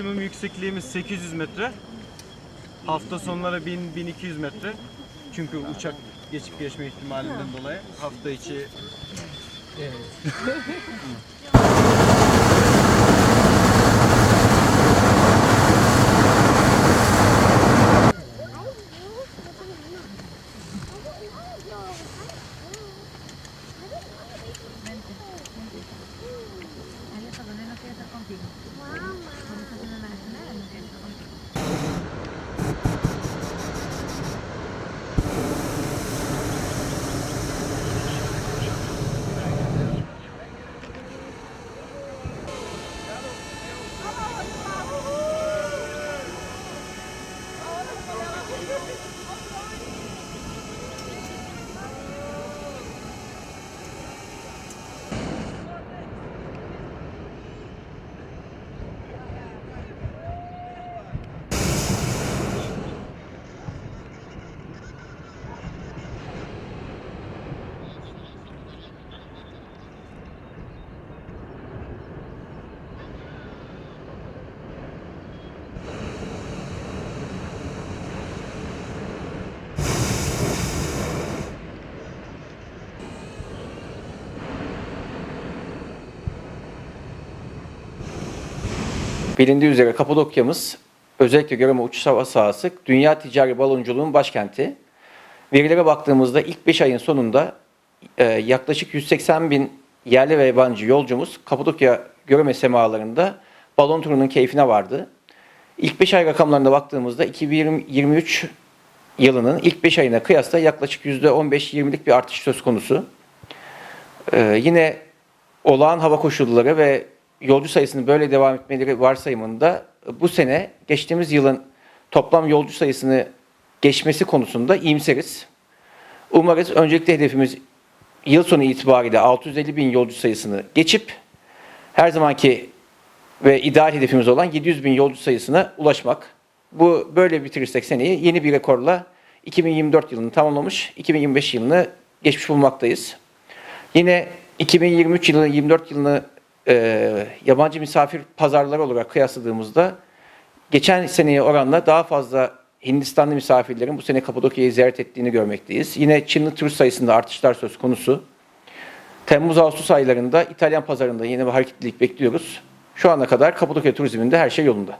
Maksimum yüksekliğimiz 800 metre. Hafta sonları 1000-1200 metre. Çünkü uçak geçip geçme ihtimalinden dolayı hafta içi Él Bilindiği üzere Kapadokya'mız özellikle göreme uçuş hava sahası dünya ticari balonculuğun başkenti. Verilere baktığımızda ilk 5 ayın sonunda e, yaklaşık 180 bin yerli ve yabancı yolcumuz Kapadokya göreme semalarında balon turunun keyfine vardı. İlk 5 ay rakamlarına baktığımızda 2023 yılının ilk 5 ayına kıyasla yaklaşık %15-20'lik bir artış söz konusu. Ee, yine olağan hava koşulları ve yolcu sayısının böyle devam etmeleri varsayımında bu sene geçtiğimiz yılın toplam yolcu sayısını geçmesi konusunda iyimseriz. Umarız öncelikli hedefimiz yıl sonu itibariyle 650 bin yolcu sayısını geçip her zamanki ve ideal hedefimiz olan 700 bin yolcu sayısına ulaşmak. Bu böyle bitirirsek seneyi yeni bir rekorla 2024 yılını tamamlamış, 2025 yılını geçmiş bulunmaktayız. Yine 2023 yılı 24 yılını e, yabancı misafir pazarları olarak kıyasladığımızda geçen seneye oranla daha fazla Hindistanlı misafirlerin bu sene Kapadokya'yı ziyaret ettiğini görmekteyiz. Yine Çinli turist sayısında artışlar söz konusu. Temmuz-Ağustos aylarında İtalyan pazarında yeni bir hareketlilik bekliyoruz. Şu ana kadar Kapadokya turizminde her şey yolunda.